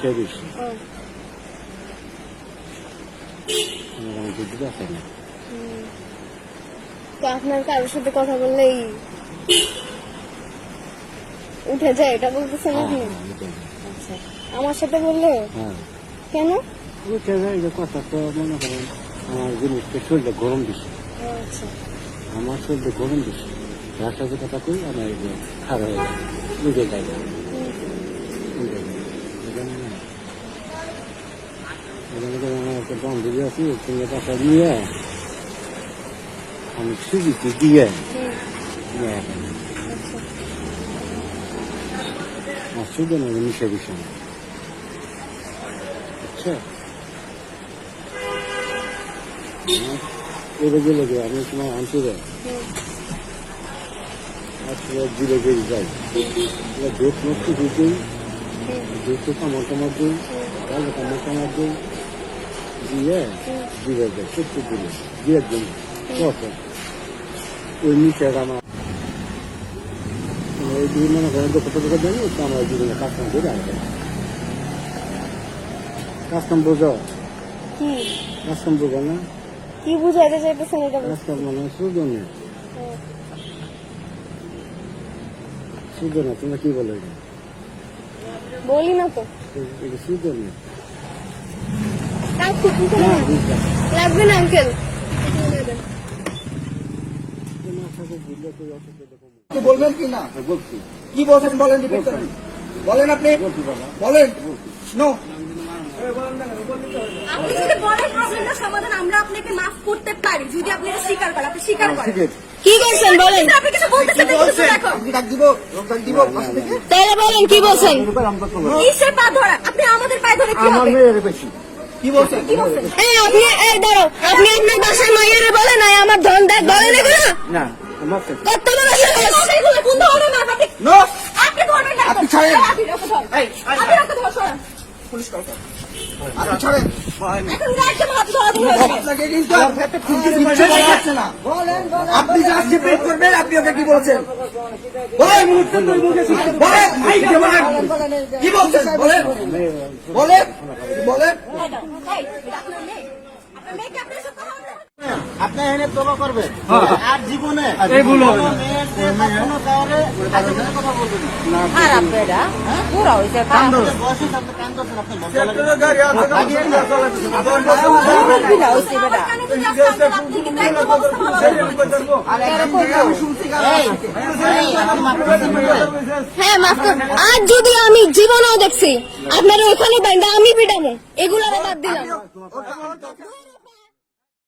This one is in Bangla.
নিশা বেশি বুদ্ধি আছে না। তো আপনার কারোর সাথে কথা বললেই উঠে যায় এটা বলতেছেন আপনি হ্যাঁ। আচ্ছা আমার সাথে বললে? হ্যাঁ। কেন? উঠে যায় যে কথা তো মনে করেন আমার জিনিসটা শরীরটা গরম বেশি আচ্ছা। আমার শরীরটা গরম বেশি যার সাথে কথা কই আমার খারাপ হয়ে যায় উঠে যায় হুম। উঠে যায় এখানে না। এখানে তো আমার একটা বান্ধবী আছে তুমি টাকা নিয়ে আমি সুবিধে দিয়ে শুধু না মিশে বিষয়। আচ্ছা। এবার গেলে যে আমি দেয় দিই দিই কামড় টামড় দিই দিয়ে। দিয়ে যায় সত্যি দিলে দিয়ে দিন কত ওই নিচে আমার এই দুই মনে করেন দুঃখ টুকু জানি তো আমার কাজ কাম করে আসবে কাজ কাম বোঝো কি বোঝো না কি বুঝাইতে চাইতেছেন এটা কাজ কাম মানে শুধু না ও, তোমরা কি বলো এটা বলি না তো। লাগবে না আঙ্কেল বলবেন কি না? কি বলছেন বলেন বলেন আপনি। বলেন। নো আপনি যদি বলেন প্রবলেমটা সমাধান আমরা আপনাকে মাফ করতে পারি যদি আপনি এটা স্বীকার করেন আপনি স্বীকার করেন। কি করছেন বলেন? না, তাহলে বলেন কি বলছেন? ধরা? আপনি আমাদের পায়ে ধরে আমার মেয়ের বেশি। কি বলছেন? এই আপনি এই দাঁড়াও আপনি আপনার বাসায় মাইয়ারে বলেন নাই আমার ধন দেখ বলেন এগুলো? না কত বড় আপনি ধরবেন না আপনি ছাড়েন। আপনি সরান পুলিশ কল আপনি যাচ্ছে রিপিট করবেন আপনি ওকে কি বলছেন? বলেন কি বলছেন? বলেন বলেন। বলেন এই, এটা আপনার মেয়ে আপনার মেয়েকে আপনি এনে তবা আর জীবনে। কোনো কথা বলবেন না। খারাপ পুরা আপনি আপনি লাগে। যদি আমি? হ্যাঁ মাফ আজ যদি জীবনেও দেখছি আপনার ওইখানে বাইন্দা আমি পিটামো এগুলো বাদ দিলাম।